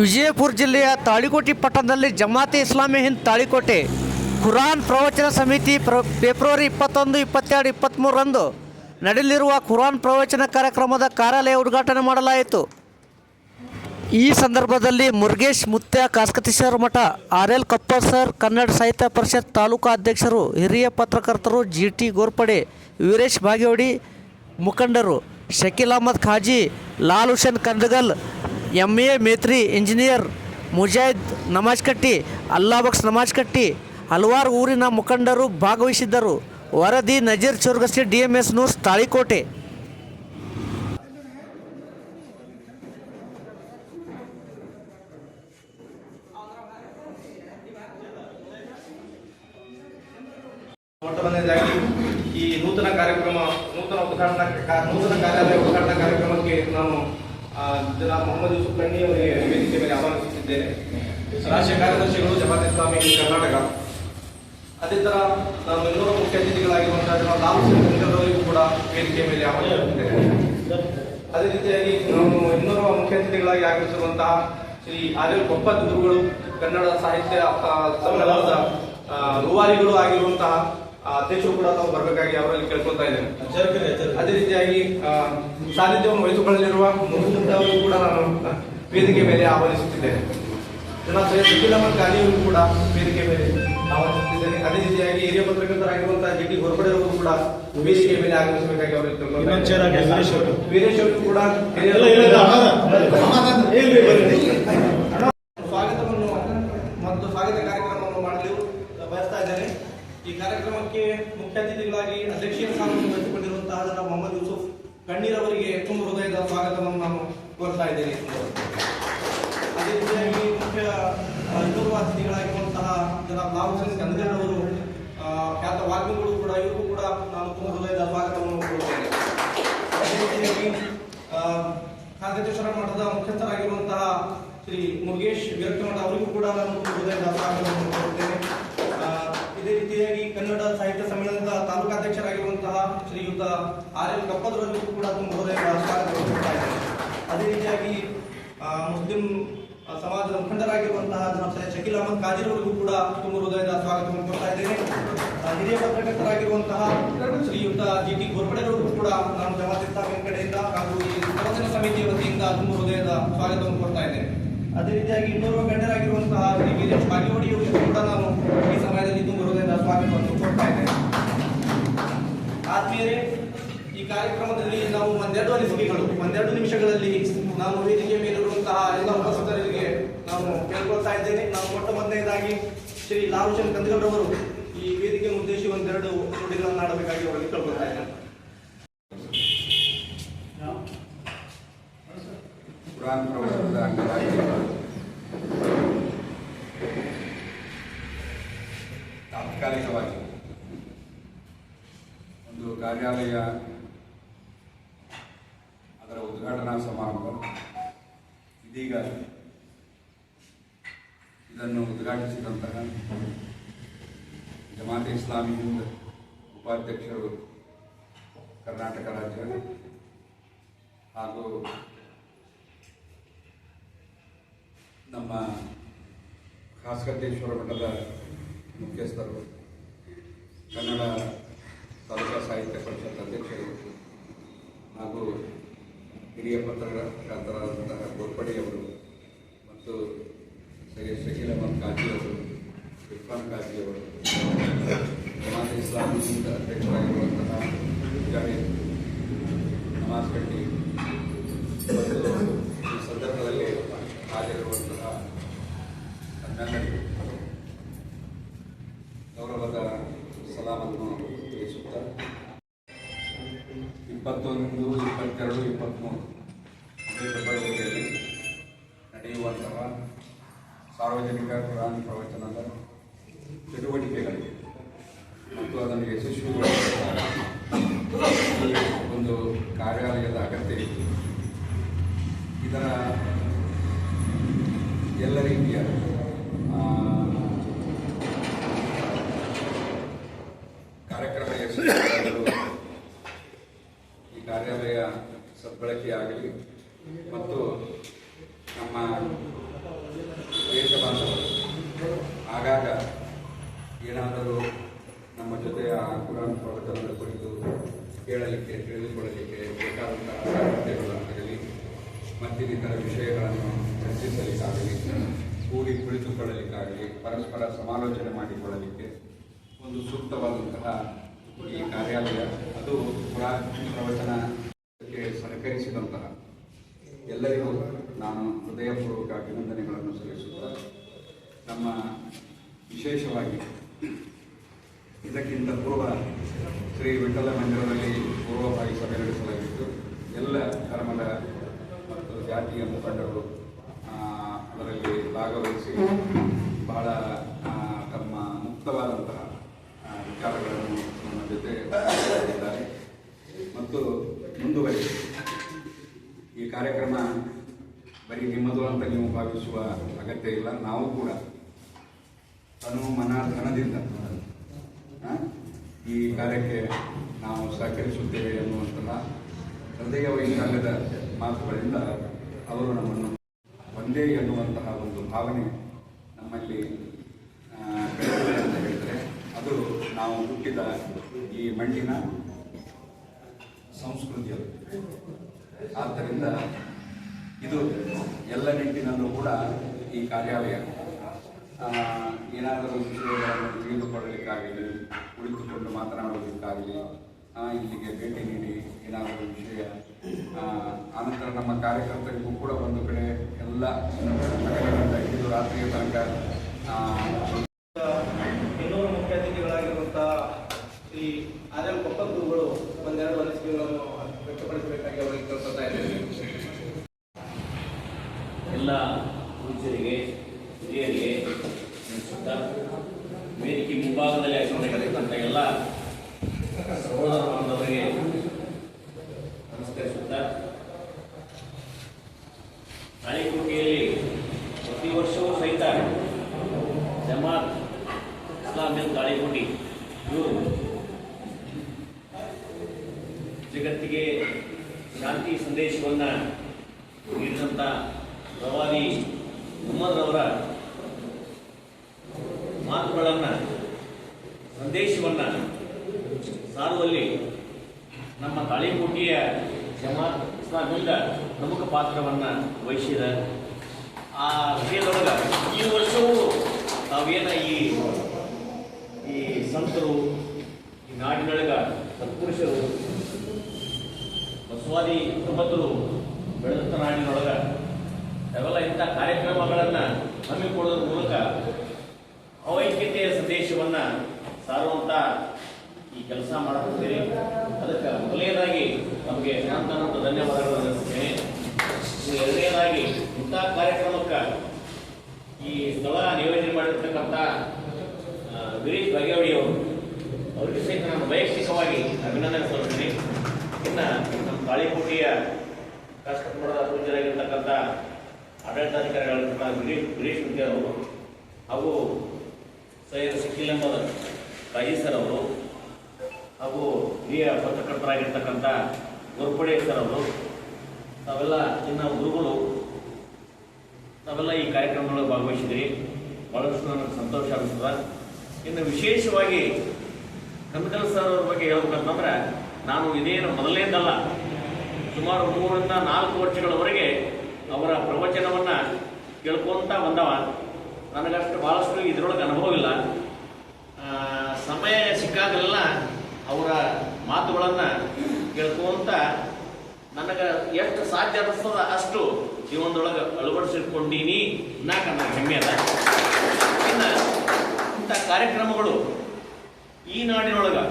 ವಿಜಯಪುರ ಜಿಲ್ಲೆಯ ತಾಳಿಕೋಟೆ ಪಟ್ಟಣದಲ್ಲಿ ಜಮಾತೆ ಇಸ್ಲಾಮಿ ಹಿಂದ್ ತಾಳಿಕೋಟೆ ಖುರಾನ್ ಪ್ರವಚನ ಸಮಿತಿ ಪ್ರ, ಫೆಬ್ರವರಿ ಇಪ್ಪತ್ತೊಂದು, ಇಪ್ಪತ್ತೆರಡು ಇಪ್ಪತ್ತ್ಮೂರರಂದು ನಡೆಯಲಿರುವ ಖುರಾನ್ ಪ್ರವಚನ ಕಾರ್ಯಕ್ರಮದ ಕಾರ್ಯಾಲಯ ಉದ್ಘಾಟನೆ ಮಾಡಲಾಯಿತು. ಈ ಸಂದರ್ಭದಲ್ಲಿ ಮುರುಗೇಶ್ ಮುತ್ಯ ಕಾಸ್ಕತೀಶ್ವರ ಮಠ, R L Kappar sir, Kannada Sahitya Parishat taluka ಅಧ್ಯಕ್ಷರು, ಹಿರಿಯ ಪತ್ರಕರ್ತರು, ಜಿ ಟಿ ಗೋರ್ಪಡೆ, ವೀರೇಶ್ ಬಾಗೇವಾಡಿ ಮುಖಂಡರು. Shakeel Ahmad Khazi, Lal Hussain Kandagal M A Metri engineer Mujahid Namaz Katti Allabaksh ನಮಾಜ್ ಕಟ್ಟಿ, ಹಲವಾರು ಊರಿನ ಮುಖಂಡರು ಭಾಗವಹಿಸಿದ್ದರು. ವರದಿ Nazeer Chourgasi D M S news, Talikote. ಈ ನೂತನ ಕಾರ್ಯಕ್ರಮ ಉದ್ಘಾಟನಾ ನೂತನ ಕಾರ್ಯಾಲಯ ಉದ್ಘಾಟನಾ ಕಾರ್ಯಕ್ರಮಕ್ಕೆ ನಾನು ಜನಾಬ್ ಮೊಹಮ್ಮದ್ ಯೂಸುಫ್ ಕಣ್ಣಿ ಅವರಿಗೆ ವೇದಿಕೆ ಮೇಲೆ ಆಹ್ವಾನಿಸುತ್ತಿದ್ದೇನೆ. ರಾಷ್ಟ್ರೀಯ ಕಾರ್ಯದರ್ಶಿಗಳು ಜಮಾತ್ ಇಸ್ಲಾಮಿ ಕರ್ನಾಟಕ. ಅದೇ ಥರ ನಾನು ಇನ್ನೂರು ಮುಖ್ಯ ಅತಿಥಿಗಳಾಗಿರುವಂತಹ ಜನಾಬ್ ಲಾಲ್ ಸಿಂಗ್ ಅವರಿಗೂ ಕೂಡ ವೇದಿಕೆ ಮೇಲೆ ಆಹ್ವಾನಿಸುತ್ತಿದ್ದೇನೆ. ಅದೇ ರೀತಿಯಾಗಿ ನಾನು ಇನ್ನೂರು ಮುಖ್ಯ ಅತಿಥಿಗಳಾಗಿ ಆಗಮಿಸಿರುವಂತಹ ಶ್ರೀ ಆರ್ ಎಲ್ ಕೊಪ್ಪದ್ ಗುರುಗಳು, ಕನ್ನಡ ಸಾಹಿತ್ಯ ಸಮ್ಮೇಳನದ ರೂವಾರಿಗಳು ಆಗಿರುವಂತಹ ಅಧ್ಯಕ್ಷರು ಕೂಡ ತಾವು ಬರಬೇಕಾಗಿ ಅವರಲ್ಲಿ ಕೇಳ್ಕೊಳ್ತಾ ಇದ್ದೇನೆ. ಅದೇ ರೀತಿಯಾಗಿ ಸಾನ್ನಿಧ್ಯವನ್ನು ವಹಿಸಿಕೊಳ್ಳಲಿರುವ ಮುಖ್ಯಮಂತ್ರಿ ಕೂಡ ನಾನು ವೇದಿಕೆ ಮೇಲೆ ಆಹ್ವಾನಿಸುತ್ತಿದ್ದೇನೆ. ಜನಾಬ್ ಸೈಯದ್ ಶಕೀಲ್ ಅಹಮದ್ ಖಾಲಿ ಕೂಡ ವೇದಿಕೆ ಮೇಲೆ ಆಹ್ವಾನಿಸುತ್ತಿದ್ದೇನೆ. ಅದೇ ರೀತಿಯಾಗಿ ಹಿರಿಯ ಪತ್ರಕರ್ತರಾಗಿರುವಂತಹ ಜಿ ಟಿ ಹೊರಪಡೆ ಅವರು ಕೂಡ ವೇದಿಕೆ ಮೇಲೆ ಆಗಮಿಸಬೇಕಾಗಿ ಅವರಲ್ಲಿ ಕೇಳ್ಕೊಳ್ತಾ ಇದ್ದೇನೆ. ವೀರೇಶ್ ಅವರು. ಕೂಡ ಹಿರಿಯ ಸ್ವಾಗತವನ್ನು ಮತ್ತು ಸ್ವಾಗತ ಕಾರ್ಯಕ್ರಮವನ್ನು ಮಾಡಲು ಬಯಸ್ತಾ ಇದ್ದೇನೆ ಈ ಕಾರ್ಯಕ್ರಮಕ್ಕೆ ಮುಖ್ಯ ಅತಿಥಿಗಳಾಗಿ ಅಧ್ಯಕ್ಷೀಯ ಸ್ಥಾನವನ್ನು ವಹಿಸಿಕೊಂಡಿರುವಂತಹ ಮೊಹಮ್ಮದ್ ಯೂಸುಫ್ ಕಣ್ಣೀರ್ ಅವರಿಗೆ ತುಂಬ ಹೃದಯದ ಸ್ವಾಗತವನ್ನು ನಾನು ಕೋರ್ತಾ ಇದ್ದೇನೆ. ಅದೇ ರೀತಿಯಾಗಿ ಮುಖ್ಯ ಇನ್ನೋರ್ವ ಅತಿಥಿಗಳಾಗಿರುವಂತಹ ಜನಾಬ್ ಲಾಲ್ ಹುಸೇನ್ ಅವರು ಖ್ಯಾತ ವಾಗ್ಮಿಗಳು ಕೂಡ ಇವರಿಗೂ ಕೂಡ ನಾನು ತುಂಬ ಹೃದಯದ ಸ್ವಾಗತವನ್ನು ಕೋರುತ್ತೇನೆ ಅದೇ ರೀತಿಯಾಗಿ ಆ, ಕಾಗತೇಶ್ವರ ಮಠದ ಮುಖ್ಯಸ್ಥರಾಗಿರುವಂತಹ ಶ್ರೀ ಮುರುಗೇಶ್ ವಿರಕ್ತಮಠ ಅವರಿಗೂ ಕೂಡ ನಾನು ಹೃದಯದ ಸ್ವಾಗತವನ್ನು ಕೋರುತ್ತೇನೆ ಆ, ಇದೇ ಕನ್ನಡ ಸಾಹಿತ್ಯ ಸಮ್ಮೇಳನದ ತಾಲೂಕಾಧ್ಯಕ್ಷರಾಗಿರುವಂತಹ ಶ್ರೀಯುತ ಆರ್ ಎಲ್ ಕಪ್ಪದವರಿಗೂ ಕೂಡ ತುಂಬ ಹೃದಯದ ಅದೇ ರೀತಿಯಾಗಿ ಮುಸ್ಲಿಂ ಸಮಾಜದ ಮುಖಂಡರಾಗಿರುವಂತಹ ಶಕೀಲ್ ಅಹಮದ್ ಖಾದಿರ್ ಅವರಿಗೂ ಕೂಡ ತುಂಬ ಹೃದಯದ ಸ್ವಾಗತವನ್ನು ಕೊಡ್ತಾ ಇದ್ದೇನೆ. ಹಿರಿಯ ಪತ್ರಕರ್ತರಾಗಿರುವಂತಹ ಶ್ರೀಯುತ ಜಿ ಟಿ ಗೋರ್ಪಡೆಯವರಿಗೂ ಕೂಡ ನಾನು ಜಮಾತಿಸ್ತಾ ಕಡೆಯಿಂದ ಹಾಗೂ ಈ ಪ್ರವಚನ ಸಮಿತಿಯ ವತಿಯಿಂದ ತುಂಬ ಹೃದಯದ ಸ್ವಾಗತವನ್ನು ಕೊಡ್ತಾ ಇದ್ದೇನೆ. ಅದೇ ರೀತಿಯಾಗಿ ಇನ್ನೋರ್ವ ಗಣ್ಯರಾಗಿರುವಂತಹ ಶ್ರೀ ವೀರೇಶ್ ಕೂಡ ನಾನು ಈ ಸಮಯದಲ್ಲಿ ಸ್ವಾಗತವನ್ನು ಕೊಡ್ತಾ ಇದ್ದೇನೆ ಆತ್ಮೀಯರೇ ಈ ಕಾರ್ಯಕ್ರಮದಲ್ಲಿ ನಾವು ಒಂದೆರಡು ಅನಿಸಿಕೆಗಳು, ಒಂದೆರಡು ನಿಮಿಷಗಳಲ್ಲಿ ನಾನು ವೇದಿಕೆ ಮೇಲಿರುವಂತಹ ಎಲ್ಲ ಉಪಸ್ಥಿತರಿಗೆ ನಾನು ಕೇಳ್ಕೊಳ್ತಾ ಇದ್ದೇನೆ. ನಾವು ಮೊಟ್ಟ ಮೊದಲನೇದಾಗಿ ಶ್ರೀ ಲಾಲ್ ಹುಸೇನ್ ಕಂದಗಲ್ರವರು ಈ ವೇದಿಕೆ ಉದ್ದೇಶಿ ಒಂದೆರಡು ನುಡಿಗಳನ್ನು ಆಡಬೇಕಾಗಿ ಅವರಲ್ಲಿ ಕೇಳ್ಕೊಳ್ತಾ ಇದ್ದೇನೆ. ಕುರಾನ್ ಪ್ರವಚನದ ಅಂಗವಾಗಿ ತಾತ್ಕಾಲಿಕವಾಗಿ ಒಂದು ಕಾರ್ಯಾಲಯ ಅದರ ಉದ್ಘಾಟನಾ ಸಮಾರಂಭ. ಇದೀಗ ಇದನ್ನು ಉದ್ಘಾಟಿಸಿದಂತಹ ಜಮಾತೆ ಇಸ್ಲಾಮಿ ಹಿಂದ್ ಉಪಾಧ್ಯಕ್ಷರು ಕರ್ನಾಟಕ ರಾಜ್ಯ ಹಾಗೂ ನಮ್ಮ ಕಾಸ್ಕತೇಶ್ವರ ಮಠದ ಮುಖ್ಯಸ್ಥರು ಕನ್ನಡ ತಾಲೂಕಾ ಸಾಹಿತ್ಯ ಪರಿಷತ್ ಅಧ್ಯಕ್ಷರು ಹಾಗೂ ಹಿರಿಯ ಪತ್ರಕರ್ತರಾದಂತಹ ಗೋರ್ಪಡೆಯವರು ಮತ್ತು ಸೈಯದ್ ಶಕೀಲ್ ಅಹಮದ್ ಕಾಜಿಯವರು ಇರ್ಫಾನ್ ಕಾಜಿಯವರು ಜಮಾತ್ ಇಸ್ಲಾಮಿಯಿಂದ ಅಧ್ಯಕ್ಷರಾಗಿರುವಂತಹ ಮುಜಾಹಿದ್ ನಮಾಜ್ ಕಟ್ಟಿ ಸಾರ್ವಜನಿಕ ಪ್ರಾಣಿ ಪ್ರವಚನದ ಚಟುವಟಿಕೆಗಳಿವೆ. ಮತ್ತು ಅದನ್ನು ಯಶಸ್ವಿಗೊಳಿಸುವ ಒಂದು ಕಾರ್ಯಾಲಯದ ಅಗತ್ಯ ಇದೆ. ಇದರ ಎಲ್ಲ ರೀತಿಯ ಆ, ಕಾರ್ಯಕ್ರಮ ಯಶಸ್ವಿಯಾಗಲು ಈ ಕಾರ್ಯಾಲಯ ಸದ್ಬಳಕೆಯಾಗಲಿ ಏನಾದರೂ ನಮ್ಮ ಜೊತೆ ಆ ಕುರಾನ್ ಪ್ರವಚನದ ಕುರಿತು ಕೇಳಲಿಕ್ಕೆ ತಿಳಿದುಕೊಳ್ಳಲಿಕ್ಕೆ ಬೇಕಾದಂತಹ ಸಾಹಿತ್ಯಗಳಾಗಲಿ ಮತ್ತಿತರ ವಿಷಯಗಳನ್ನು ಚರ್ಚಿಸಲಿಕ್ಕಾಗಲಿ, ಕೂಡಿ ಕುಳಿತುಕೊಳ್ಳಲಿಕ್ಕಾಗಲಿ, ಪರಸ್ಪರ ಸಮಾಲೋಚನೆ ಮಾಡಿಕೊಳ್ಳಲಿಕ್ಕೆ ಒಂದು ಸೂಕ್ತವಾದಂತಹ ಈ ಕಾರ್ಯಾಲಯ, ಅದು ಪುರಾತನ ಪ್ರವಚನಕ್ಕೆ ಸಹಕರಿಸಿದಂತಹ ಎಲ್ಲರಿಗೂ ನಾನು ಹೃದಯಪೂರ್ವಕ ಅಭಿನಂದನೆಗಳನ್ನು ಸಲ್ಲಿಸುತ್ತಾ ನಮ್ಮ ವಿಶೇಷವಾಗಿ ಇದಕ್ಕಿಂತ ಪೂರ್ವ ಶ್ರೀ ವಿಠಲ ಮಂದಿರದಲ್ಲಿ ಪೂರ್ವಭಾವಿ ಸಭೆ ನಡೆಸಲಾಗಿತ್ತು. ಎಲ್ಲ ಧರ್ಮದ ಜಾತಿಯ ಮುಖಂಡರು ಅದರಲ್ಲಿ ಭಾಗವಹಿಸಿ ಬಹಳ ತಮ್ಮ ಮುಕ್ತವಾದಂತಹ ವಿಚಾರಗಳನ್ನು ನಮ್ಮ ಜೊತೆ ಮಾಡಿದ್ದಾರೆ ಮತ್ತು ಮುಂದುವರಿಸಿ. ಈ ಕಾರ್ಯಕ್ರಮ ಬರೀ ನಿಮ್ಮದು ಅಂತ ನೀವು ಭಾವಿಸುವ ಅಗತ್ಯ ಇಲ್ಲ. ನಾವು ಕೂಡ ತನು ಮನ ಧನದಿಂದ ಈ ಕಾರ್ಯಕ್ಕೆ ನಾವು ಸಹಕರಿಸುತ್ತೇವೆ ಎನ್ನುವಂತಹ ಹೃದಯ ವೈಶಾಲ್ಯದ ಮಾತುಗಳಿಂದ ಅವರು ನಮ್ಮನ್ನು ಒಂದೇ ಎನ್ನುವಂತಹ ಒಂದು ಭಾವನೆ ನಮ್ಮಲ್ಲಿ ಅಂತ ಹೇಳಿದರೆ ಅದು ನಾವು ಹುಟ್ಟಿದ ಈ ಮಣ್ಣಿನ ಸಂಸ್ಕೃತಿಯದು. ಆದ್ದರಿಂದ ಇದು ಎಲ್ಲ ನಿಟ್ಟಿನಲ್ಲೂ ಕೂಡ ಈ ಕಾರ್ಯಾಲಯ ಏನಾದರೂ ವಿಷಯಗಳನ್ನು ತಿಳಿದುಕೊಳ್ಳಲಿಕ್ಕಾಗಲಿ ಕುಳಿತುಕೊಂಡು ಮಾತನಾಡುವುದಕ್ಕಾಗಲಿ ಆ, ಇಲ್ಲಿಗೆ ಭೇಟಿ ನೀಡಿ ಏನಾದರೂ ವಿಷಯ ಆನಂತರ ನಮ್ಮ ಕಾರ್ಯಕರ್ತರಿಗೂ ಕೂಡ ಒಂದು ಕಡೆ ಎಲ್ಲ ಇದು ರಾತ್ರಿಯ ತನಕ ಆ, ಇನ್ನೂರು ಮುಖ್ಯ ಅತಿಥಿಗಳಾಗಿರುವಂತಹ ಶ್ರೀ ಆರ್ ಎಂ ಗುರುಗಳು ಒಂದೆರಡು ಅನಿಸಿಕೆಗಳನ್ನು ವ್ಯಕ್ತಪಡಿಸಬೇಕಾಗಿ ಅವರಿಗೆ ಕೇಳ್ಕೊತಾ ಇದ್ದೇನೆ ಎಲ್ಲ ಪೂಜ್ಯರಿಗೆ ಹಿರಿಯರಿಗೆ ನಮಸ್ಕಾರ ವೇದಿಕೆ ಮುಂಭಾಗದಲ್ಲಿ ಹಾಕಿಕೊಂಡಿರ್ತಕ್ಕಂಥ ಎಲ್ಲ ಸಹೋದರ ಬಾಂಧವರಿಗೆ ನಮಸ್ಕರಿಸುತ್ತಾ ತಾಳಿಕೋಟೆಯಲ್ಲಿ ಪ್ರತಿ ವರ್ಷವೂ ಸಹಿತ ಜಮಾತ್ ಇಸ್ಲಾಮಿಯನ್ ತಾಳಿಕೋಟಿ ಇವರು ಜಗತ್ತಿಗೆ ಶಾಂತಿ ಸಂದೇಶವನ್ನು ನೀಡಿದಂಥ ಪ್ರವಾದಿ ಮುಹಮ್ಮದ್ರವರ ಮಾತುಗಳನ್ನು ಸಂದೇಶವನ್ನು ಸಾರುವಲ್ಲಿ ನಮ್ಮ ತಾಳಿಕೋಟಿಯ ಜಮಾತ್ ಇಸ್ಲಾಮಿಂದ ಪ್ರಮುಖ ಪಾತ್ರವನ್ನು ವಹಿಸಿದ ಆ ವಿಷಯದೊಳಗೆ ಈ ವರ್ಷವೂ ತಾವೇನ ಈ ಈ ಸಂತರು ಈ ನಾಡಿನೊಳಗ ಸತ್ಪುರುಷರು ಬಸವಾದಿ ಪ್ರಬಂಧರು ಬೆಳೆದಂಥ ನಾಡಿನೊಳಗ ಅವೆಲ್ಲ ಇಂಥ ಕಾರ್ಯಕ್ರಮಗಳನ್ನು ಹಮ್ಮಿಕೊಳ್ಳೋದ್ರ ಮೂಲಕ ಅವೈಕ್ಯತೆಯ ಸಾರುವಂತ ಈ ಕೆಲಸ ಮಾಡುತ್ತಿದ್ದೀರಿ ಅದಕ್ಕೆ ಮೊದಲನೇದಾಗಿ ನಮಗೆ ಅನಂತ ಧನ್ಯವಾದಗಳನ್ನು ಇನ್ನು ಎರಡನೇದಾಗಿ ಇಂಥ ಕಾರ್ಯಕ್ರಮಕ್ಕೆ ಈ ಸ್ಥಳ ನಿಯೋಜನೆ ಮಾಡಿರ್ತಕ್ಕಂಥ ಗಿರೀಶ್ ಅವರು, ಅವರಿಗೆ ಸಹಿತ ನಾನು ವೈಯಕ್ತಿಕವಾಗಿ ಅಭಿನಂದನೆ ಸಲ್ಲಿಸ್ತೀನಿ. ಇನ್ನು ನಮ್ಮ ತಾಳಿಕೋಟೆಯ ಕಷ್ಟಪಡದ ಪೂಜರಾಗಿರ್ತಕ್ಕಂಥ ಆಡಳಿತಾಧಿಕಾರಿಗಳ ಗಿರೀಶ್ ಗಿರೀಶ್ ವಿದ್ಯಾ ಅವರು ಹಾಗೂ ಸೈಯದ್ ಶಕೀಲ್ ಅಹಮದ್ ಸರ್ ಅವರು ಹಾಗೂ ಹಿರಿಯ ಪತ್ರಕರ್ತರಾಗಿರ್ತಕ್ಕಂಥ ಗುರುಪಡೆ ಸರ್ ಅವರು, ತಾವೆಲ್ಲ ಇನ್ನು ಗುರುಗಳು, ತಾವೆಲ್ಲ ಈ ಕಾರ್ಯಕ್ರಮದಲ್ಲಿ ಭಾಗವಹಿಸಿದ್ರಿ ಬಹಳಷ್ಟು ನನಗೆ ಸಂತೋಷ ಅನಿಸ್ತದ ಇನ್ನು ವಿಶೇಷವಾಗಿ ಕನಕಲ್ ಸರ್ ಅವ್ರ ಬಗ್ಗೆ ಹೇಳ್ಬೇಕಂತಂದ್ರೆ, ನಾನು ಇದೇನು ಮೊದಲನೇದಲ್ಲ ಸುಮಾರು ಮೂರರಿಂದ ನಾಲ್ಕು ವರ್ಷಗಳವರೆಗೆ ಅವರ ಪ್ರವಚನವನ್ನು ಕೇಳ್ಕೊತಾ ಬಂದವ. ನನಗಷ್ಟು ಭಾಳಷ್ಟು ಇದರೊಳಗೆ ಅನುಭವ ಇಲ್ಲ. ಸಮಯ ಸಿಕ್ಕಾಗಲೆಲ್ಲ ಅವರ ಮಾತುಗಳನ್ನು ಕೇಳ್ಕೊಂತ ನನಗೆ ಎಷ್ಟು ಸಾಧ್ಯ ಅನ್ನಿಸ್ತದ ಅಷ್ಟು ಜೀವನದೊಳಗೆ ಅಳವಡಿಸಿಕೊಂಡೀನಿ ನಾಕ ನನ್ನ ಹೆಮ್ಮೆ ಅದ. ಇನ್ನು ಇಂಥ ಕಾರ್ಯಕ್ರಮಗಳು ಈ ನಾಡಿನೊಳಗೆ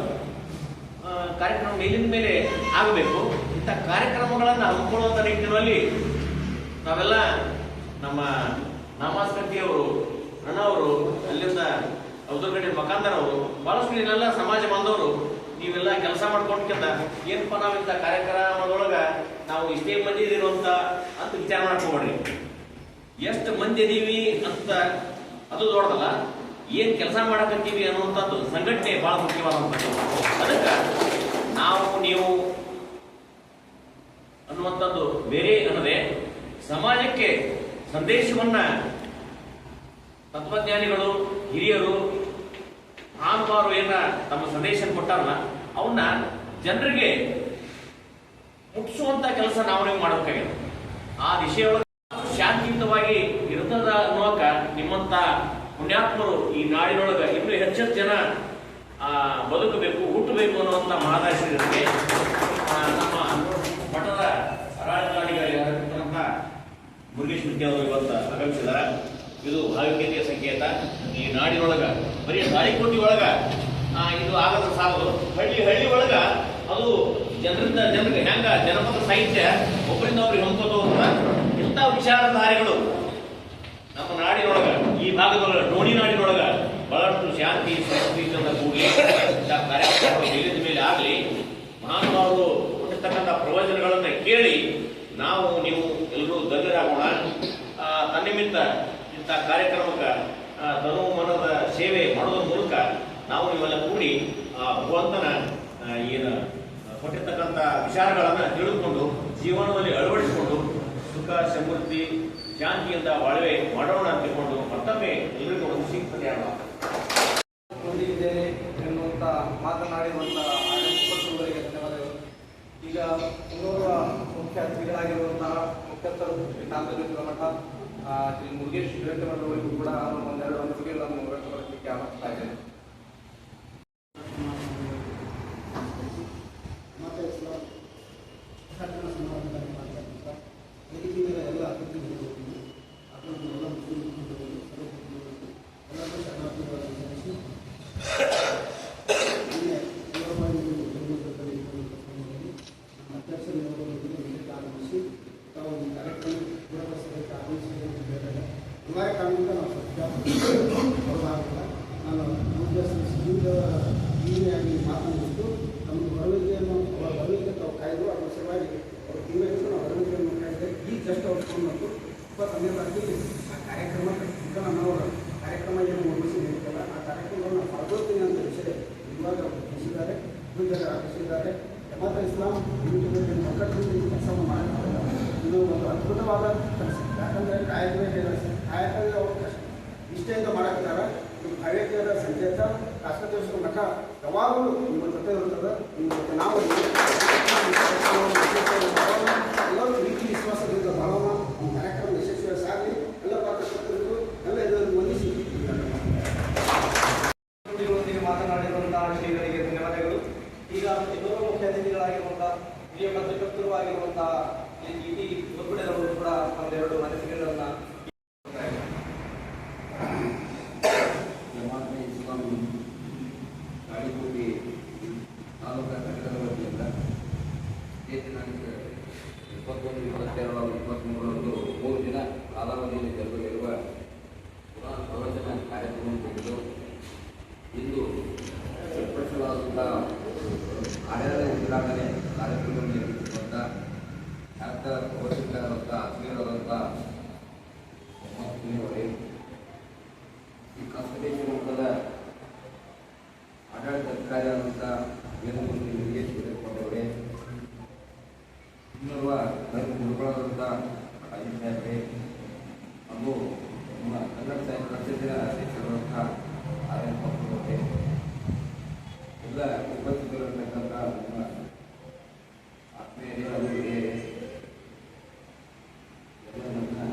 ಕಾರ್ಯಕ್ರಮ ಮೇಲಿನ ಮೇಲೆ ಆಗಬೇಕು. ಇಂಥ ಕಾರ್ಯಕ್ರಮಗಳನ್ನು ಹಮ್ಮಿಕೊಳ್ಳುವಂಥ ನಿಟ್ಟಿನಲ್ಲಿ ನಾವೆಲ್ಲ ನಮ್ಮ ನಾಮಾಸ್ಕಂತಿಯವರು ಅಣ್ಣವರು ಅಲ್ಲಿಂದ ಅವಧುರ್ಗಡೆ ಮಕಾಂದರ್ ಅವರು, ಬಹಳಷ್ಟು ಇಲ್ಲೆಲ್ಲ ಸಮಾಜ ಬಾಂಧವರು ನೀವೆಲ್ಲ ಕೆಲಸ ಮಾಡ್ಕೊಂಡ್ಕಿಂತ ಏನಪ್ಪ ನಾವು ಇಂಥ ಕಾರ್ಯಕ್ರಮದೊಳಗೆ ನಾವು ಇಷ್ಟೇ ಮಂದಿ ಇದೀರೋ ಅಂತ ಅಂತ ವಿಚಾರ ಮಾಡ್ಕೊಬೇಡ್ರಿ ಎಷ್ಟು ಮಂದಿ ಇದೀವಿ ಅಂತ ಅದು ದೊಡ್ಡದಲ್ಲ, ಏನ್ ಕೆಲಸ ಮಾಡಕತ್ತೀವಿ ಅನ್ನುವಂಥದ್ದು ಸಂಘಟನೆ ಬಹಳ ಮುಖ್ಯವಾದಂಥದ್ದು ಅದಕ್ಕೆ ನಾವು, ನೀವು ಅನ್ನುವಂಥದ್ದು ಬೇರೆ ಅನ್ನದೆ, ಸಮಾಜಕ್ಕೆ ಸಂದೇಶವನ್ನ ತತ್ವಜ್ಞಾನಿಗಳು, ಹಿರಿಯರು ತಮ್ಮ ಸಂದೇಶ ಕೊಟ್ಟಾರಲ್ಲ ಅವನ್ನ ಜನರಿಗೆ ಮುಟ್ಟಿಸುವಂತ ಕೆಲಸ ನಾವು ನೀವು ಮಾಡಬೇಕಾಗಿದೆ. ಆ ದಿಶೆಯೊಳಗೆ ಶಾಂತಿಯುತವಾಗಿ ಇರ್ತದ ಅನ್ನುವಕ ನಿಮ್ಮಂತ ಪುಣ್ಯಾತ್ಮರು ಈ ನಾಡಿನೊಳಗ ಇನ್ನೂ ಹೆಚ್ಚೆಚ್ಚು ಜನ ಬದುಕಬೇಕು ಹುಟ್ಟಬೇಕು ಅನ್ನುವಂತ ಮಹಾದಾಶರಿಗೆ ನಮ್ಮ ಮಠದ ಅರಾಜಕಾರಿಗಳಿರ್ತಕ್ಕಂಥ ಮುರುಗೇಶ್ ಇವತ್ತ ಇವತ್ತು ಇದು ಭಾವಿಕತೆಯ ಸಂಕೇತ. ಈ ನಾಡಿನೊಳಗ, ಬರೀ ತಾಳಿಕೋಟಿ ಒಳಗ ಇದು ಆಗದ ಸಾಲದು. ಹಳ್ಳಿ ಹಳ್ಳಿ ಒಳಗ ಅದು ಜನರಿಂದ ಜನರಿಗೆ ಹೆಂಗ ಜನಪದ ಸಾಹಿತ್ಯ ಒಬ್ಬರಿಂದ ಒಬ್ರಿಗೆ ಹೊಂದ್ಕೋತ ಹೋಗ್ತದ ಇಂಥ ವಿಚಾರಧಾರೆಗಳು ನಮ್ಮ ನಾಡಿನೊಳಗ, ಈ ಭಾಗದೊಳಗ ಡೋಣಿ ನಾಡಿನೊಳಗ ಬಹಳಷ್ಟು ಶಾಂತಿ ಸಂಸ್ಕೃತಿಯಿಂದ ಕೂಡಿ ಕಾರ್ಯಕ್ರಮ ಮೇಲಿನ ಮೇಲೆ ಆಗಲಿ ಮಹಾನುಭಾವರು ಕೊಟ್ಟಿರ್ತಕ್ಕಂಥ ಪ್ರವಚನಗಳನ್ನ ಕೇಳಿ ನಾವು ನೀವು ಎಲ್ಲರೂ ಧನ್ಯರಾಗೋಣ ಆ, ತನ್ನಿಮಿತ್ತ ಇಂಥ ಕಾರ್ಯಕ್ರಮಕ್ಕೆ ತನು ಮನದ ಸೇವೆ ಮಾಡೋದ್ರ ಮೂಲಕ ನಾವು ಇವೆಲ್ಲ ಕೂಡಿ, ಆ, ಭಗವಂತನ ಏನು ಕೊಟ್ಟಿರ್ತಕ್ಕಂಥ ವಿಚಾರಗಳನ್ನು ತಿಳಿದುಕೊಂಡು, ಜೀವನದಲ್ಲಿ ಅಳವಡಿಸಿಕೊಂಡು, ಸುಖ, ಸಮೃದ್ಧಿ, ಶಾಂತಿಯಿಂದ ಬಾಳ್ವೆ ಮಾಡೋಣ ಅಂತ ತಿಳ್ಕೊಂಡು ಮತ್ತೊಮ್ಮೆ ಎಲ್ಲರಿಗೂ ಒಂದು ಸಿಗ್ತದೆ ಅಲ್ಲ ಹೊಂದಿದ್ದೇನೆ ಎನ್ನುವಂತ ಮಾತನಾಡಿರುವಂತ ಆಡಳಿತರಿಗೆ ಧನ್ಯವಾದಗಳು. ಈಗ ಇನ್ನೋರ್ವ ಮುಖ್ಯ ಅತಿಥಿಗಳಾಗಿರುವಂತಹ ಮುಖ್ಯಸ್ಥರು ಶ್ರೀ ಮಠ ಶ್ರೀ ಮುರುಗೇಶ್ ಅವರಿಗೂ ಕೂಡ ಒಂದೆರಡು ಅನಿಸಿಕೆಗಳನ್ನು ವ್ಯಕ್ತಪಡಿಸಲಿಕ್ಕೆ ಆರಂಭಿಸ್ತಾ ಇದ್ದೇನೆ ಮತ್ತೆ ಇಸ್ಲಾಂ ಉದ್ಘಾಟನಾ ಸಮಾರಂಭದಲ್ಲಿ ಮಾತಾಡ್ತಾ ವೇದಿಕೆಯ ಎಲ್ಲ ಅತಿಥಿಗಳು ಅದನ್ನು ಎಲ್ಲ ಮುಸ್ಲಿಂ ಬಂಧುಗಳು, ಸರ್ವ ಬಂಧುಗಳು, ಎಲ್ಲರಿಗೂ ಶರಣಾರ್ಥಿಗಳನ್ನು ಸಲ್ಲಿಸಿ ನಿನ್ನೆ ತೀವ್ರವಾಗಿ ಬೆಂಗಳೂರಲ್ಲಿ ಇರುವಂಥ ಸಮಯದಲ್ಲಿ ನಮ್ಮ ಅಧ್ಯಕ್ಷರು ಇವರೊಂದಿಗೆ ವೇದಿಕೆ ಆಗಮಿಸಿ ತಾವು ಈ ಕಾರ್ಯಕ್ರಮ ಪೂರ್ವಸಭೆಗೆ ಆಗಮಿಸಿದೆ ಅಂತ ಹೇಳಿದಾಗ ಅನಿವಾರ್ಯ ಕಾರಣದಿಂದ ನಾವು ಸ್ವಲ್ಪ ಹೊರಗಾಗಲ್ಲ ನಾನು ಉದ್ದೇಶಿಸಿದ ಹೀಗಾಗಿ ಮಾತನಾಡಿದ್ದು ನಮ್ಮ ಬರವಣಿಗೆಯನ್ನು ಅವರ ಬರವಣಿಗೆ ತಾವು ಕಾಯ್ದು ಅದರ ಸಲುವಾಗಿ ಅವರು ತಿಂಗಳಿಗೆ ನಾವು ಬರವಣಿಗೆಯನ್ನು ಕಾಯ್ದೆ ಈ ಜಸ್ಟ್ ಅವ್ರು ಫೋನ್ ಮತ್ತು ಇಪ್ಪತ್ತೊಂದನೇ ತಾರೀಕಿಗೆ ಆ ಕಾರ್ಯಕ್ರಮ ಈಗ ನಮ್ಮವರ ಕಾರ್ಯಕ್ರಮ ಏನು ಮುಗಿಸಿ ನಡೀತಲ್ಲ ಆ ಕಾರ್ಯಕ್ರಮವನ್ನು ನಾವು ಪಾಲ್ಗೊಳ್ತೀನಿ ಅಂತ ವಿಷಯ ಇವಾಗ ಅವರು ತಿಳಿಸಿದ್ದಾರೆ ಪೂಜೆಗೆ ಆಗಿಸಿದ್ದಾರೆ ಜಮಾತ ಇಸ್ಲಾಂ ಯೂಟ್ಯೂಬ್ ಒಕ್ಕಟ್ಟಿನಲ್ಲಿ ಈ ಕೆಲಸವನ್ನು ಮಾಡಿದ್ದಾರೆ ಇದು ಒಂದು ಅದ್ಭುತವಾದ ಕೆಲಸ ಯಾಕಂದರೆ ಕಾಯಕವೇ ಹೇಳ ಕಾಯಕವೇ ಅವ್ರ ಕಷ್ಟ ನಿಷ್ಠೆಯಿಂದ ಮಾಡಕ್ಕಾರ ಇದು ಹವ್ಯಕರ ಸಂಕೇತ ಕಾಶ್ಮೀರ ಮಠ ಯಾವಾಗಲೂ ನಿಮ್ಮ ಜೊತೆ ಇರ್ತದೆ ನಿಮ್ಮ ಜೊತೆ ನಾವು ಎಲ್ಲರೂ ಪ್ರೀತಿ ವಿಶ್ವಾಸದಿಂದ ಮಾಡೋಣ ಈ ಕಾರ್ಯಕ್ರಮ ಯಶಸ್ವಿಯಾಗಿ ಸಾಗಲಿ ಎಲ್ಲ ಪತ್ರಕರ್ತರಿಗೂ ಎಲ್ಲ ಇದನ್ನು ವಂದಿಸಿ ನುಡಿಗಳೊಂದಿಗೆ ಮಾತನಾಡಿರುವಂತಹ ಶ್ರೀಗಳಿಗೆ ಧನ್ಯವಾದಗಳು ಈಗ ಇನ್ನೋರ್ವ ಮುಖ್ಯ ಅತಿಥಿಗಳಾಗಿರುವಂತಹ ಹಿರಿಯ ಪತ್ರಕರ್ತರು ಆಗಿರುವಂತಹ ಇ ಟಿ ದೊಡ್ಡವರು ಕೂಡ ಒಂದೆರಡು ಅನಿಸಿಕೆಗಳನ್ನ ಜಮಾತೆ ಇಸ್ಲಾಮಿ ತಾಳಿಕೋಟಿ ತಾಲೂಕಾ ಘಟಕದ ವತಿಯಿಂದ ಇದೇ ದಿನಾಂಕ ಇಪ್ಪತ್ತೊಂದು ಇಪ್ಪತ್ತೆರಡು ಇಪ್ಪತ್ತ್ಮೂರರಂದು ಮೂರು ದಿನ ಕಾಲಾವಧಿಯಲ್ಲಿ ಜರುಗಲಿರುವ ಪುರಾಣ ಪ್ರವಚನ ಕಾರ್ಯಕ್ರಮ ಕುರಿತು ಇಂದು ಏರ್ಪಡಿಸಲಾದಂಥ ಕಾರ್ಯಾಲಯ ಉದ್ಘಾಟನೆ ಕಾರ್ಯಕ್ರಮ ನಿರ್ವಹಿಸಿರುವಂಥ ಖ್ಯಾತ ಪ್ರವಚನಕಾರರಂಥ ಆತ್ಮೀಯರಾದಂಥ ಮೊಹಮ್ಮದ್ ಅವರೇ ಈ ಕಾನ್ಸ್ಟಿಟ್ಯೂಷನ್ ಮಟ್ಟದ ಆಡಳಿತ ಅಧಿಕಾರಿಯಾದಂಥ ವೇದಮೂರ್ತಿ ಯೋಗೇಶ್ ಅವರೇ ಇನ್ನೋರ್ವ ಧರ್ಮ ಗುರುಗಳಾದಂಥ ಅಜಿತ್ ಸಾಹೇಬ್ರೆ ಹಾಗೂ ನಮ್ಮ ಕನ್ನಡ ಸಾಹಿತ್ಯ ಪರಿಷತ್ತಿನ ಅಧ್ಯಕ್ಷರಾದಂಥ ಆರ್ ಎನ್ ಅವರೇ ಎಲ್ಲ ಉಪಸ್ಥಿತರಿರ್ತಕ್ಕಂಥ ನಮ್ಮ ಆತ್ಮೀಯರೇ ಹಾಗೂ ಹಿರಿಯರೇ ಎಲ್ಲ ನನ್ನ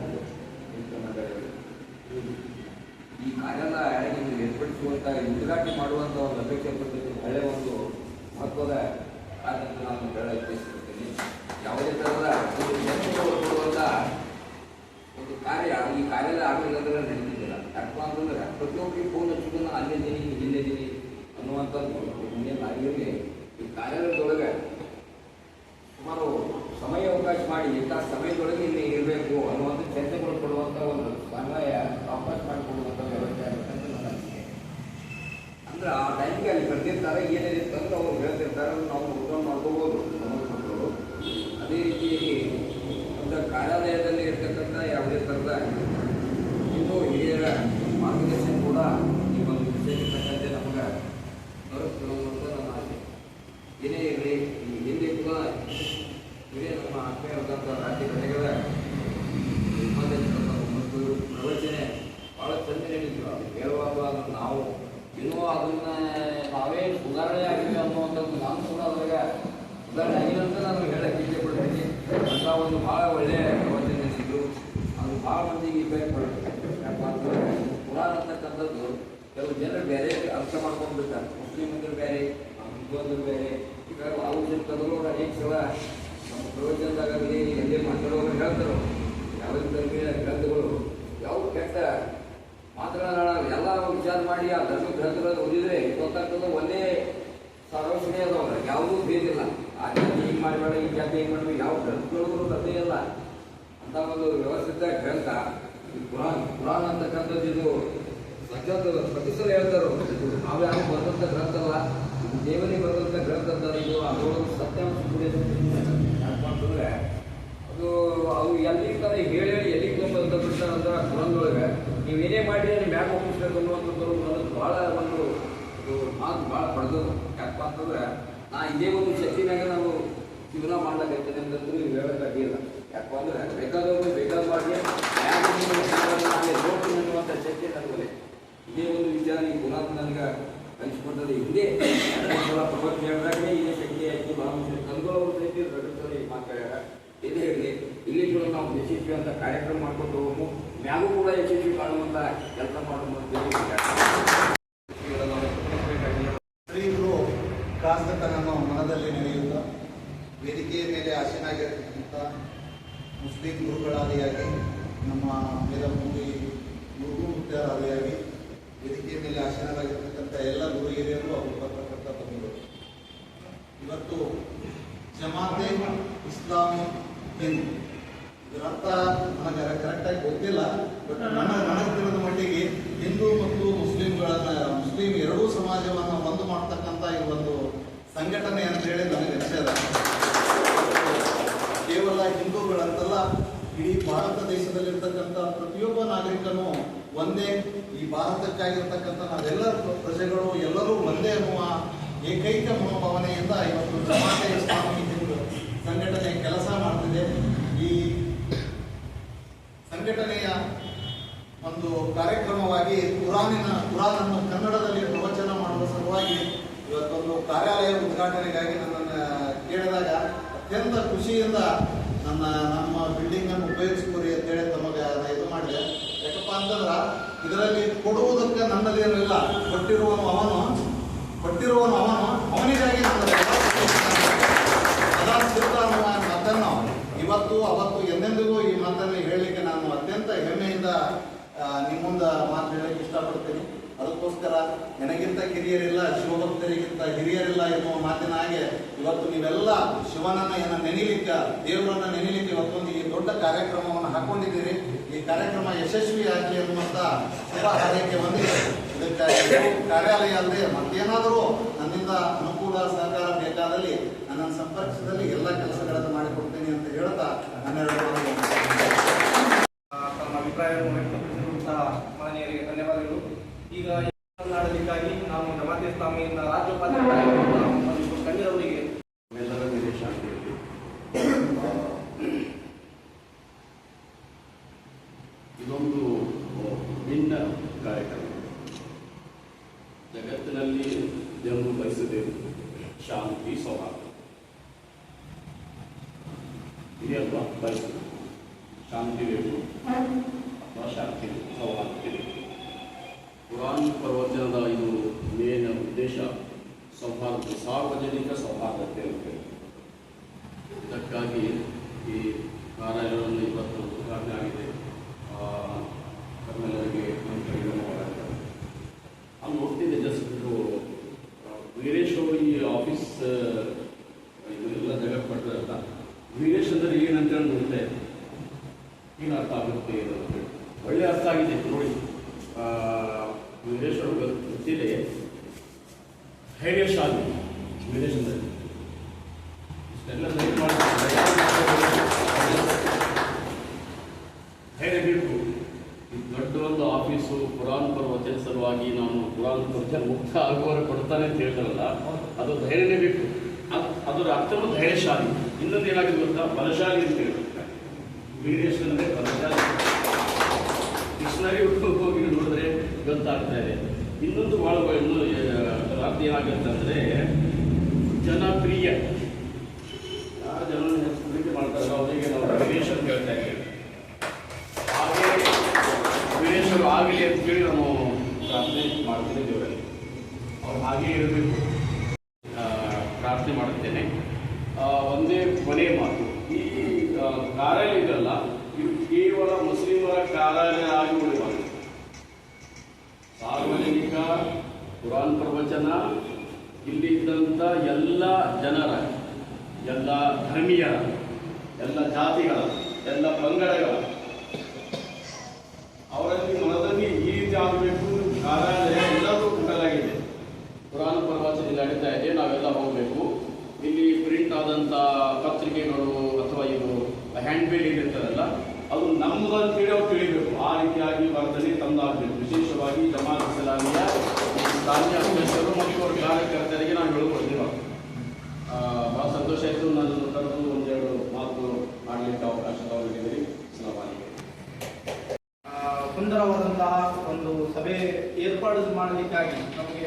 ಮಿತ್ರ ಮಂಡಳಿಗಳು ಈ ಕಾರ್ಯಾಲಯ ಇದು ಏರ್ಪಡಿಸುವಂತ ಉದ್ಘಾಟನೆ ಮಾಡುವಂತ ಒಂದು ಅಪೇಕ್ಷೆ ಪಟ್ಟಿದ್ದು ಒಳ್ಳೆಯ ಒಂದು ಮಹತ್ವದ ಕಾರ್ಯ ಅಂತ ನಾನು ಹೇಳ ಇಚ್ಛಿಸುತ್ತೇನೆ ಯಾವುದೇ ಥರದ ಒಂದು ಚರ್ಚೆಗಳು ಕೊಡುವಂತ ಒಂದು ಕಾರ್ಯ ಈ ಕಾರ್ಯಾಲಯ ಆಗಲಿಲ್ಲ ಅಂದ್ರೆ ನಡೀತಿದ್ದಿಲ್ಲ ಯಾಕಪ್ಪ ಅಂತಂದ್ರೆ ಪ್ರತಿಯೊಬ್ಬರಿಗೆ ಫೋನ್ ಹಚ್ಚಿದ್ರು ನಾನು ಅಲ್ಲಿದ್ದೀನಿ ಇಲ್ಲಿದ್ದೀನಿ ಅನ್ನುವಂಥದ್ದು ಇನ್ನೇನು ಆಗಿರಲಿ ಈ ಕಾರ್ಯಾಲಯದೊಳಗೆ ಸುಮಾರು ಸಮಯ ಅವಕಾಶ ಮಾಡಿ ಇಂಥ ಸಮಯದೊಳಗೆ ಇಲ್ಲಿ ಇರಬೇಕು ಅನ್ನುವಂಥ ಚರ್ಚೆಗಳು ಕೊಡುವಂಥ ಒಂದು ಸಮಯ ಅವಕಾಶ ಮಾಡಿಕೊಡುವಂಥ ವ್ಯವಸ್ಥೆ ಆಗುತ್ತೆ ಅಂತ ನನ್ನ ಅನಿಸಿಕೆ ಅಂದ್ರೆ ಆ ಟೈಮ್ಗೆ ಅಲ್ಲಿ ಬರ್ತಿರ್ತಾರೆ ಏನೇನಿತ್ತು ಅಂತ ಅವ್ರು ಹೇಳ್ತಿರ್ತಾರೆ ಅದನ್ನ ನಾವು ಉತ್ತರ ಮಾಡ್ಕೋಬೋದು ಸಂಬಂಧಪಟ್ಟವರು ಅದೇ ರೀತಿಯಾಗಿ ಒಂದು ಕಾರ್ಯಾಲಯದಲ್ಲಿ ಇರ್ತಕ್ಕಂಥ ಯಾವುದೇ ಥರದ ಇನ್ನೂ ಹಿರಿಯರ ಮಾರ್ಗದರ್ಶನ ಕೂಡ ಈ ಒಂದು ವಿಷಯಕ್ಕೆ ತಕ್ಕಂತೆ ನಮಗೆ ದೊರಕುತ್ತದೆ ಅಂತ ನನ್ನ ಆಸೆ ಏನೇ ಇರಲಿ ಈ ಹಿಂದೆ ಕೂಡ ಇದೇ ನಮ್ಮ ಆತ್ಮೀಯರಾದಂಥ ರಾಜ್ಯ ಘಟಕದ ಉಪಾಧ್ಯಕ್ಷರಾದ ಮತ್ತು ಪ್ರವಚನೆ ಭಾಳ ಚಂದ ಹೇಳಿದ್ರು ಅದು ಹೇಳುವಾಗ ಅದನ್ನು ನಾವು ಇನ್ನೂ ಅದನ್ನ ನಾವೇ ಸುಧಾರಣೆ ಆಗಿದೆ ಅನ್ನುವಂಥದ್ದು ನಾನು ಕೂಡ ಅದ್ರಾಗ ಅಂತ ನಾನು ಹೇಳಕ್ಕೆ ಇಷ್ಟಪಡ್ತೀನಿ ಅಂತ ಒಂದು ಭಾಳ ಒಳ್ಳೆಯ ಇದು ಅದು ಭಾಳ ಮಂದಿಗೆ ಇಫೆಕ್ಟ್ ಬರುತ್ತೆ ಯಾಕಪ್ಪ ಅಂತಂದ್ರೆ ಕುರಾನ್ ಅಂತಕ್ಕಂಥದ್ದು ಕೆಲವು ಜನರು ಬೇರೆ ಅರ್ಥ ಮಾಡ್ಕೊಂಡ್ಬಿಡ್ತಾರೆ. ಬಿಡ್ತಾರೆ ಮುಸ್ಲಿಮಂದ್ರು ಬೇರೆ. ಹಿಂದೂಂದ್ರು ಬೇರೆ ಈಗ ಅವು ಕದಲು ಅನೇಕ ಸಲ ನಮ್ಮ ಪ್ರವಚನದಾಗಲಿ, ಎಲ್ಲಿ ಮಾತಾಡುವಾಗ ಹೇಳ್ತಾರೆ, ಯಾವ ಧರ್ಮೀಯ ಗ್ರಂಥಗಳು, ಯಾವ ಕೆಟ್ಟ ಮಾತನಾಡೋಣ ಎಲ್ಲ ವಿಚಾರ ಮಾಡಿ ಆ ಧರ್ಮ ಗ್ರಂಥಗಳನ್ನು ಓದಿದ್ರೆ ಗೊತ್ತಾಗ್ತದೆ, ಒಂದೇ ಸರ್ವಶ್ರೀ ಅದಾವ. ಯಾವುದೂ ಭೇದಿಲ್ಲ ಆ ಜಾತಿ ಮಾಡಿ ಮಾಡಬೇಡ ಈ ಜಾತಿ ಹೀಗೆ ಮಾಡಬೇಕು ಯಾವ ಗ್ರಂಥಗಳು ಕಥೆ ಅಲ್ಲ ಅಂತ ಒಂದು ವ್ಯವಸ್ಥಿತ ಗ್ರಂಥ. ಈ ಪುರಾಣ ಪುರಾಣ ಅಂತಕ್ಕಂಥದ್ದು ಇದು ಸತ್ಯಂತ ಪ್ರತಿ ಸಲ ಹೇಳ್ತಾರೆ ಯಾರು ಬಂದಂಥ ಗ್ರಂಥ ಅಲ್ಲ. ದೇವರಿಗೆ ಬರೆದಂಥ ಗ್ರಂಥ ಅಂತ ಇದು. ಅದು ಸತ್ಯಾಂಶ ಯಾಕಪ್ಪ ಅಂತಂದ್ರೆ ಅದು ಅವು ಎಲ್ಲಿ ತಾನೆ ಹೇಳಿ ಎಲ್ಲಿಗೆ ಕೃಷ್ಣ ಅಂತ ಕುರಾನ್ದೊಳಗೆ ನೀವೇನೇ ಮಾಡಿ ನೀವು ಯಾಕೆ ಒಪ್ಪಿಸ್ಬೇಕು ಅನ್ನುವಂಥದ್ದು ನನಗೆ ಭಾಳ ಒಂದು ಮಾತು ಭಾಳ ಪಡೆದು ಯಾಕಪ್ಪ ಅಂತಂದ್ರೆ ನಾ ಇದೇ ಒಂದು ಶಕ್ತಿನಾಗ ನಾವು ಜೀವನ ಮಾಡ್ಲಾಕೈತೇನೆ ಅಂತಂದ್ರೆ ನೀವು ಹೇಳೋಕ್ಕಾಗಿಲ್ಲ ಯಾಕಪ್ಪ ಅಂದ್ರೆ ಬೇಕಾದವರು ಬೇಕಾದ ಮಾಡಿ ನೋಡ್ತೀನಿ ಅನ್ನುವಂಥ ಶಕ್ತಿ ನನಗೆ ಇದೇ ಒಂದು ವಿಚಾರ ಈ ಗುಲಾಬ್ ನನಗೆ ಕಲಿಸ್ಕೊಟ್ಟದ್ದು ಹಿಂದೆ ಸಲ ಹೇಳಿದಾಗಲೇ ಇದೇ ಶಕ್ತಿ ಆಯ್ತು. ಮಹಾಮುಷಿ ತಂದವರು ಸಹಿತ ರಗಡ್ತಾರೆ ಮಾತಾಡ್ಯಾರ. ಇದೇ ಹೇಳಿ ಇಲ್ಲಿ ಕೂಡ ನಾವು ಯಶಸ್ವಿ ಅಂತ ಕಾರ್ಯಕ್ರಮ ಮಾಡ್ಕೊಂಡು ಹೋಗು. ಮ್ಯಾಗೂ ಕೂಡ ಯಶಸ್ವಿ ಮಾಡುವಂಥ ಕೆಲಸ ಕ್ರಾಂತತನನ್ನು ಮನದಲ್ಲಿ ನೆನೆಯುತ್ತಾ ವೇದಿಕೆಯ ಮೇಲೆ ಆಸೀನಾಗಿರತಕ್ಕಂಥ ಮುಸ್ಲಿಂ ಗುರುಗಳಾದಿಯಾಗಿ ನಮ್ಮ ವೇದಮೂರ್ತಿ ಗುರು ಮುಖ್ಯರಾದಿಯಾಗಿ ವೇದಿಕೆಯ ಮೇಲೆ ಆಸೀನರಾಗಿರ್ತಕ್ಕಂಥ ಎಲ್ಲ ಗುರು ಹಿರಿಯರು ಅವರು ಪತ್ರಕರ್ತ ಬಂದರು ಇವತ್ತು ಜಮಾತೆ ಇಸ್ಲಾಮಿ ಹಿಂದ್ ಇದರ ಅರ್ಥ ನನಗೆ ಕರೆಕ್ಟಾಗಿ ಗೊತ್ತಿಲ್ಲ ಬಟ್ ನನ್ನ ನನಗೆ ತಿಳಿದ ಮಟ್ಟಿಗೆ ಹಿಂದೂ ಮತ್ತು ಮುಸ್ಲಿಂಗಳನ್ನ ಮುಸ್ಲಿಂ ಎರಡೂ ಸಮಾಜವನ್ನು ಒಂದು ಮಾಡ್ತಕ್ಕಂಥ ಈ ಒಂದು ಸಂಘಟನೆ ಅಂತ ಹೇಳಿ ನನಗೆ ಅನಿಸಿದ ಕೇವಲ ಹಿಂದೂಗಳಂತಲ್ಲ ಇಡೀ ಭಾರತ ದೇಶದಲ್ಲಿರ್ತಕ್ಕಂಥ ಪ್ರತಿಯೊಬ್ಬ ನಾಗರಿಕನು ಒಂದೇ ಈ ಭಾರತಕ್ಕಾಗಿರ್ತಕ್ಕಂಥ ನಾವೆಲ್ಲ ಪ್ರಜೆಗಳು ಎಲ್ಲರೂ ಒಂದೇ ಅನ್ನುವ ಏಕೈಕ ಮನೋಭಾವನೆಯಿಂದ ಇವತ್ತು ಸಮಾಜ ಹಿಂದೂ ಸಂಘಟನೆ ಕೆಲಸ ಮಾಡ್ತಿದೆ. ಈ ಸಂಘಟನೆಯ ಒಂದು ಕಾರ್ಯಕ್ರಮವಾಗಿ ಕುರಾನಿನ, ಕುರಾನನ್ನು ಕನ್ನಡದಲ್ಲಿ ಪ್ರವಚನ ಮಾಡುವ ಸಲುವಾಗಿ ಇವತ್ತೊಂದು ಕಾರ್ಯಾಲಯ ಉದ್ಘಾಟನೆಗಾಗಿ ನನ್ನನ್ನು ಕೇಳಿದಾಗ ಅತ್ಯಂತ ಖುಷಿಯಿಂದ ನನ್ನ ನಮ್ಮ ಬಿಲ್ಡಿಂಗ್ ಅನ್ನು ಉಪಯೋಗಿಸ್ಕೊರಿ ಅಂತೇಳಿ ತಮಗೆ ಇದು ಮಾಡಿದೆ. ಯಾಕಪ್ಪ ಅಂತಂದ್ರೆ, ಇದರಲ್ಲಿ ಕೊಡುವುದಕ್ಕೆ ನನ್ನದೇನು ಇಲ್ಲ, ಕೊಟ್ಟಿರುವನು ಅವನು ಕೊಟ್ಟಿರುವನು ಅವನು, ಅವನಿಗಾಗಿ ಸಿದ್ಧ ಅನ್ನುವ ಮಾತನ್ನು ಇವತ್ತು, ಅವತ್ತು, ಎಂದೆಂದಿಗೂ ಈ ಮಾತನ್ನು ಹೇಳಲಿಕ್ಕೆ ನಾನು ಅತ್ಯಂತ ಹೆಮ್ಮೆಯಿಂದ ನಿಮ್ಮ ಮುಂದೆ ಮಾತು ಹೇಳಲಿಕ್ಕೆ ಇಷ್ಟಪಡ್ತೀನಿ. ಅದಕ್ಕೋಸ್ಕರ, ನನಗಿಂತ ಕಿರಿಯರಿಲ್ಲ, ಶಿವಭಕ್ತರಿಗಿಂತ ಹಿರಿಯರಿಲ್ಲ ಎನ್ನುವ ಮಾತಿನ ಹಾಗೆ ಇವತ್ತು ನೀವೆಲ್ಲ ಶಿವನನ್ನ ಏನ ನೆನಿಲಿಕ್ಕೆ, ದೇವರನ್ನ ನೆನಿಲಿಕ್ಕೆ ಇವತ್ತೊಂದು ಈ ದೊಡ್ಡ ಕಾರ್ಯಕ್ರಮವನ್ನು ಹಾಕೊಂಡಿದ್ದೀರಿ. ಈ ಕಾರ್ಯಕ್ರಮ ಯಶಸ್ವಿಯಾಗಿ ಅನ್ನುವಂತ ಶುಭ ಹಾರೈಕೆ ಬಂದಿದೆ. ಇದಕ್ಕೆ ಇದು ಕಾರ್ಯಾಲಯ ಅಲ್ಲದೆ ಮತ್ತೇನಾದರೂ ನನ್ನಿಂದ ಅನುಕೂಲ ಸಹಕಾರ ಬೇಕಾದಲ್ಲಿ ನನ್ನನ್ನು ಸಂಪರ್ಕಿಸಿದಲ್ಲಿ ಎಲ್ಲ ಕೆಲಸಗಳನ್ನು ಮಾಡಿಕೊಡ್ತೇನೆ ಅಂತ ಹೇಳ್ತಾ ಹನ್ನೆರಡು ತಮ್ಮ ಅಭಿಪ್ರಾಯವನ್ನು ವ್ಯಕ್ತಪಡಿಸಿರುವಂತಹ ಮಾನ್ಯರಿಗೆ ಧನ್ಯವಾದಗಳು. ಈಗ ನಾಡಲಿಕ್ಕಾಗಿ ನಾವು ಜಮಾತೆ ಸ್ವಾಮಿಯಿಂದ ರಾಜ್ಯ പരിസരത്തിൽ ശാന്തി സ്വഭാവം ഇനി അഥവാ പരിസരം ശാന്തി വേണ്ടി ಆಫೀಸ್ ಎಲ್ಲ ಜಾಗ ಪಡ್ತಾರಲ್ಲ ವೀರೇಶ್ ಅಂದರೆ ಏನಂತ ಹೇಳಿ ನೋಡಿದೆ ಏನು ಅರ್ಥ ಆಗುತ್ತೆ ಅಂತ. ಒಳ್ಳೆ ಅರ್ಥ ಆಗಿದೆ ನೋಡಿ. ಆ, ವೀರೇಶ್ ಅವರು ಗೊತ್ತಿದೆ ಧೈರ್ಯಶಾಲಿ ವೀರೇಶ್ ಅಂದರೆ ಇಷ್ಟೆಲ್ಲ ಧೈರ್ಯ ಮಾಡ್ತಾರೆ ಧೈರ್ಯ ಬೇಕು ಇದು ದೊಡ್ಡ ಒಂದು ಆಫೀಸು ಕುರಾನ್ ಪ್ರವಚನ ಸಲುವಾಗಿ ನಾನು ಕುರಾನ್ ಪ್ರವಚನ ಮುಕ್ತ ಆಗುವವರೆಗೆ ಕೊಡ್ತಾನೆ ಅಂತ ಹೇಳ್ತಾರಲ್ಲ ಅದು ಧೈರ್ಯನೇ ಬೇಕು ಅದ್- ಅದರ ಅರ್ಥವು ಧೈರ್ಯಶಾಲಿ ಇನ್ನೊಂದು ಏನಾಗಿದೆ ಗೊತ್ತಾ ಬಲಶಾಲಿ ಅಂತ ಹೇಳ್ತಾರೆ ವೀರೇಶ್ ಅಂದರೆ ಬಲಶಾಲಿ ಡಿಕ್ಷನರಿ ಹೋಗಿ ನೋಡಿದ್ರೆ ಗೊತ್ತಾಗ್ತಾ ಇದೆ ಇನ್ನೊಂದು ಭಾಳ ಇನ್ನೂ ಆ, ಅರ್ಥ ಏನಾಗುತ್ತೆ ಅಂದರೆ ಜನಪ್ರಿಯ. ಯಾರು ಜನರನ್ನು ಹೆಚ್ಚು ಪ್ರೀತಿ ಮಾಡ್ತಾರೆ ಅವರಿಗೆ ನಾವು ವಿದೇಶ ಅಂತ ಹೇಳ್ತಾ ಇದ್ದೀವಿ. ಹಾಗೆ ವಿದೇಶರು ಆಗಲಿ ಅಂತೇಳಿ ನಾವು ಪ್ರಾರ್ಥನೆ ಮಾಡ್ತೀನಿ ದೇವರಲ್ಲಿ ಅವ್ರು ಹಾಗೆ ಇರಬೇಕು ಆ, ಪ್ರಾರ್ಥನೆ ಮಾಡುತ್ತೇನೆ ಆ, ಒಂದೇ ಕೊನೆಯ ಮಾತು ಈ ಆ, ಕಾರ್ಯಾಲಯ ಇದೆಲ್ಲ ಇದು ಕೇವಲ ಮುಸ್ಲಿಮರ ಕಾರ್ಯಾಲಯ ಆಗಿ ಉಳಿಬಾರದು ಸಾರ್ವಜನಿಕ ಕುರಾನ್ ಪ್ರವಚನ ಇಲ್ಲಿ ಇದ್ದಂಥ ಎಲ್ಲ ಜನರ ಎಲ್ಲ ಧರ್ಮೀಯರ ಎಲ್ಲ ಜಾತಿಗಳ ಎಲ್ಲ ಪಂಗಡಗಳ ಅವರಲ್ಲಿ ಮನದಲ್ಲಿ ಈ ರೀತಿ ಆಗಬೇಕು ಕಾರ್ಯಾಲಯ ಎಲ್ಲರೂ ಕಟ್ಟಲಾಗಿದೆ ಕುರಾನ್ ಪ್ರವಚನ ಇಲ್ಲಿ ನಡೀತಾ ಇದೆ ನಾವೆಲ್ಲ ಹೋಗಬೇಕು ಇಲ್ಲಿ ಪ್ರಿಂಟ್ ಆದಂಥ ಪತ್ರಿಕೆಗಳು ಅಥವಾ ಇದು ಹ್ಯಾಂಡ್ ಬಿಲ್ ಏನಿರ್ತದಲ್ಲ ಅದು ನಮ್ಮದು ಅಂತೇಳಿ ಅವ್ರು ತಿಳಿಬೇಕು ಆ ರೀತಿಯಾಗಿ ವರ್ತನೆ ತಂದಾಗಬೇಕು ವಿಶೇಷವಾಗಿ ಜಮಾತ್ ಇಸ್ಲಾಮಿಯ ಸ್ಥಾನೀಯ ಅಧ್ಯಕ್ಷರು ಮತ್ತು ಅವರ ಕಾರ್ಯಕರ್ತರಿಗೆ ನಾವು ಹೇಳ್ಕೊಡ್ತೀವಿ ನಾವು. ಆ, ಬಹಳ ಸಂತೋಷ ಆಯಿತು ನನ್ನನ್ನು ಕರೆದು ಒಂದೆರಡು ಮಾತು ಮಾಡಲಿಕ್ಕೆ ಅವಕಾಶ ನೀಡಿದಿರಿ ಸಲಾಮಾಲಿಗೆ ಆ, ಸುಂದರವಾದಂತಹ ಒಂದು ಸಭೆ ಏರ್ಪಾಡು ಮಾಡಲಿಕ್ಕಾಗಿ ನಮಗೆ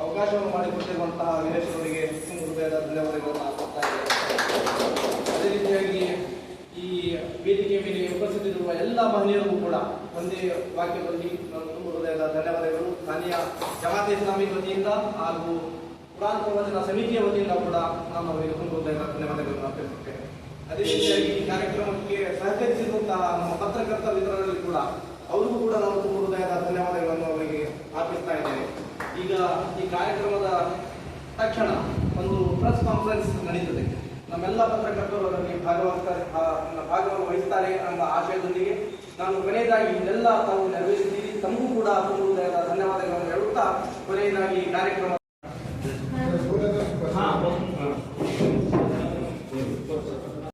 ಅವಕಾಶವನ್ನು ಮಾಡಿಕೊಟ್ಟಿರುವಂತಹ ವೀರೇಶ್ವರರಿಗೆ ತುಂಬ ಹೃದಯದ ಧನ್ಯವಾದಗಳನ್ನು ಅರ್ಪಿಸ್ತಾ ಇದ್ದೇನೆ. ಅದೇ ರೀತಿಯಾಗಿ ಈ ವೇದಿಕೆ ಮೇಲೆ ಉಪಸ್ಥಿತರಿರುವ ಎಲ್ಲ ಮಹನೀಯರಿಗೂ ಕೂಡ ಒಂದೇ ವಾಕ್ಯದಲ್ಲಿ ಹೃದಯದ ಧನ್ಯವಾದಗಳು. ಸ್ಥಾನೀಯ ಜಮಾತೆ ಇಸ್ಲಾಮಿ ವತಿಯಿಂದ ಹಾಗೂ ಕುರಾನ್ ಪ್ರವಚನ ಸಮಿತಿಯ ವತಿಯಿಂದ ಕೂಡ ನಾನು ಅವರಿಗೆ ತುಂಬ ಹೃದಯದ ಧನ್ಯವಾದಗಳನ್ನು ಅರ್ಪಿಸುತ್ತೇನೆ. ಅದೇ ರೀತಿಯಾಗಿ ಈ ಕಾರ್ಯಕ್ರಮಕ್ಕೆ ಸಹಕರಿಸಿದಂತಹ ನಮ್ಮ ಪತ್ರಕರ್ತ ಮಿತ್ರರಲ್ಲಿ ಕೂಡ ಅವರಿಗೂ ಕೂಡ ನಾವು ತುಂಬ ಹೃದಯದ ಧನ್ಯವಾದಗಳನ್ನು ಅವರಿಗೆ ಅರ್ಪಿಸ್ತಾ ಇದ್ದೇವೆ ಈಗ ಈ ಕಾರ್ಯಕ್ರಮದ ತಕ್ಷಣ ಒಂದು ಪ್ರೆಸ್ ಕಾನ್ಫರೆನ್ಸ್ ನಡೀತದೆ. ನಮ್ಮೆಲ್ಲ ಪತ್ರಕರ್ತರು ಅದರಲ್ಲಿ ಭಾಗವಹಿಸ್ತಾರೆ ಭಾಗವನ್ನು ವಹಿಸ್ತಾರೆ ಎಂಬ ಆಶಯದೊಂದಿಗೆ ನಾನು ಕೊನೆಯದಾಗಿ ಇದೆಲ್ಲ ತಾವು ನೆರವೇರಿಸಿದ್ದೀರಿ. ತಮಗೂ ಕೂಡ ಧನ್ಯವಾದಗಳನ್ನು ಹೇಳುತ್ತಾ ಕೊನೆಯದಾಗಿ ಕಾರ್ಯಕ್ರಮ